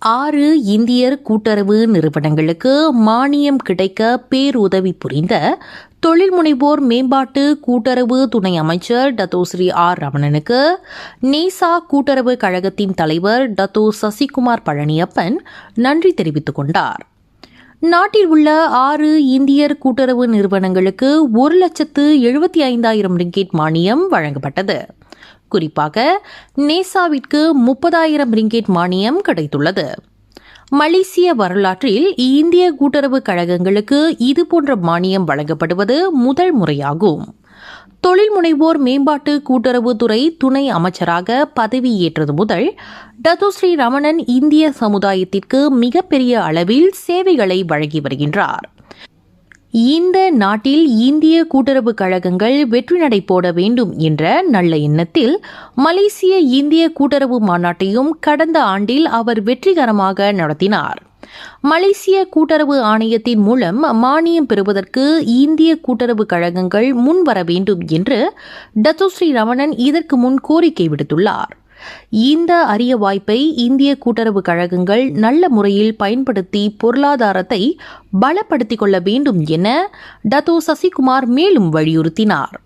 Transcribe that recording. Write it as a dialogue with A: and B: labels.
A: ஆறு இந்தியர் கூட்டுறவு நிறுவனங்களுக்கு மானியம் கிடைக்க பேருதவி புரிந்த தொழில் முனைவோர் மேம்பாட்டு கூட்டுறவு துணை அமைச்சர் டத்தோஸ்ரீ ஆர் ரமணனுக்கு நேசா கூட்டுறவு கழகத்தின் தலைவர் டத்தோ சசிகுமார் பழனியப்பன் நன்றி தெரிவித்துக் கொண்டார். நாட்டில் உள்ள ஆறு இந்தியர் கூட்டுறவு நிறுவனங்களுக்கு ஒரு லட்சத்து எழுபத்தி ஐந்தாயிரம் ரிங்கேட் மானியம் வழங்கப்பட்டது. குறிப்பாக நேசாவிற்கு முப்பதாயிரம் ரிங்கேட் மானியம் கிடைத்துள்ளது. மலேசிய வரலாற்றில் இந்திய கூட்டுறவு கழகங்களுக்கு இதுபோன்ற மானியம் வழங்கப்படுவது முதல் முறையாகும். தொழில் முனைவோர் மேம்பாட்டு கூட்டுறவுத்துறை துணை அமைச்சராக பதவியேற்றது முதல் டத்துஸ்ரீ ரமணன் இந்திய சமுதாயத்திற்கு மிகப்பெரிய அளவில் சேவைகளை வழங்கி வருகின்றார். இந்த நாட்டில் இந்திய கூட்டுறவு கழகங்கள் வெற்றி நடை போட வேண்டும் என்ற நல்ல எண்ணத்தில் மலேசிய இந்திய கூட்டுறவு மாநாட்டையும் கடந்த ஆண்டில் அவர் வெற்றிகரமாக நடத்தினார். மலேசிய கூட்டுறவு ஆணையத்தின் மூலம் மானியம் பெறுவதற்கு இந்திய கூட்டுறவு கழகங்கள் முன்வர வேண்டும் என்று டத்துஸ்ரீ ரமணன் இதற்கு முன் கோரிக்கை விடுத்துள்ளார். இந்த அரிய வாய்ப்பை இந்திய கூட்டுறவு கழகங்கள் நல்ல முறையில் பயன்படுத்தி பொருளாதாரத்தை பலப்படுத்திக் கொள்ள வேண்டும் என டத்தோ சசிகுமார் மேலும் வலியுறுத்தினார்.